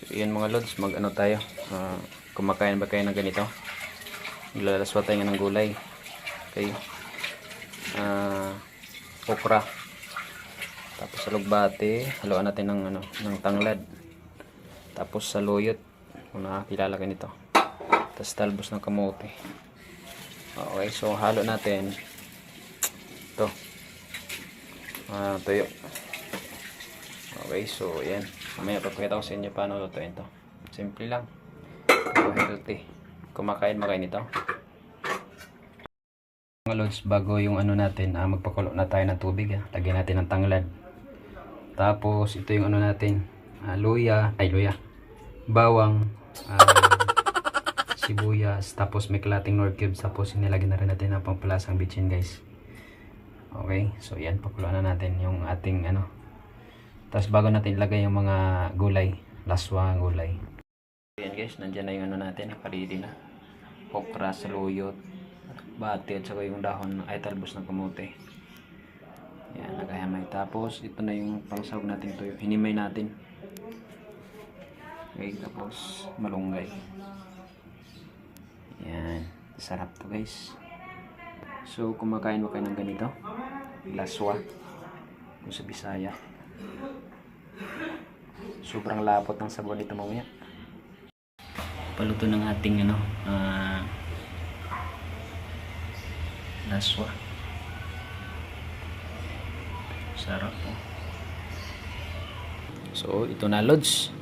So, yun mga lods, mag ano tayo. ah, kumakain ba kayo ng ganito? Nilalaswa tayo ng gulay. Okay. Ah, okra. Tapos sa lugbate, haluan natin ng ano, ng tanglad. Tapos sa luyot, kung nakakilala ka nito. Tapos talbos ng kamote. Okay, so halo natin. Ito. Ah, tuyo. Okay, so yan. Mamaya papakita ko sa inyo paano lutuin to. Simple lang. Pero healthy. Kumakain mo kayo nito. Mga lods, bago yung ano natin, ah, magpakulo na tayo ng tubig. Ah. Lagyan natin ng tanglad. Tapos, ito yung ano natin, ah, luya, ay luya, bawang, ah, sibuyas, tapos may kalating nor cubes, tapos inilagyan na rin natin ng pampalasang bitchin guys. Okay, so yan, pakuluan na natin yung ating ano. Tapos bago natin ilagay yung mga gulay, laswa gulay. Yan guys, nandyan na yung ano natin, nakaredy na. Okra, saluyot, bati at saka yung dahon ay talbos ng kamote. Yan, nakahamay. Tapos, ito na yung pangsahog natin tuyo. Hinimay natin. Okay, tapos malunggay. Yan, sarap to guys. So, kumakain mo kayo ng ganito. Laswa. Kung sa Bisaya. Sobrang lapot ng sabon nito mamaya. Paluto ng ating ano, ah, laswa. Sarap po. So, ito na lods.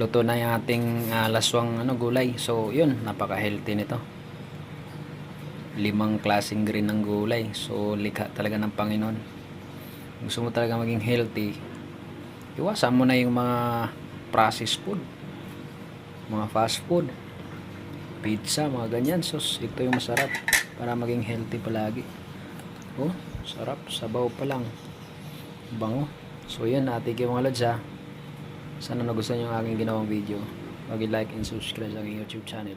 Luto na yung ating ah, laswang ano, gulay. So, yun, napaka-healthy nito. Limang klaseng green ng gulay. So, likha talaga ng Panginoon. Gusto mo talaga maging healthy. Iwasan mo na yung mga processed food. Mga fast food. Pizza, mga ganyan. So, ito yung masarap para maging healthy palagi. Oh, sarap. Sabaw pa lang. Bango. So, yun. Ating yung mga lods ha. Sana nagustuhan yung aking ginawang video. Pag-like and subscribe sa aking YouTube channel.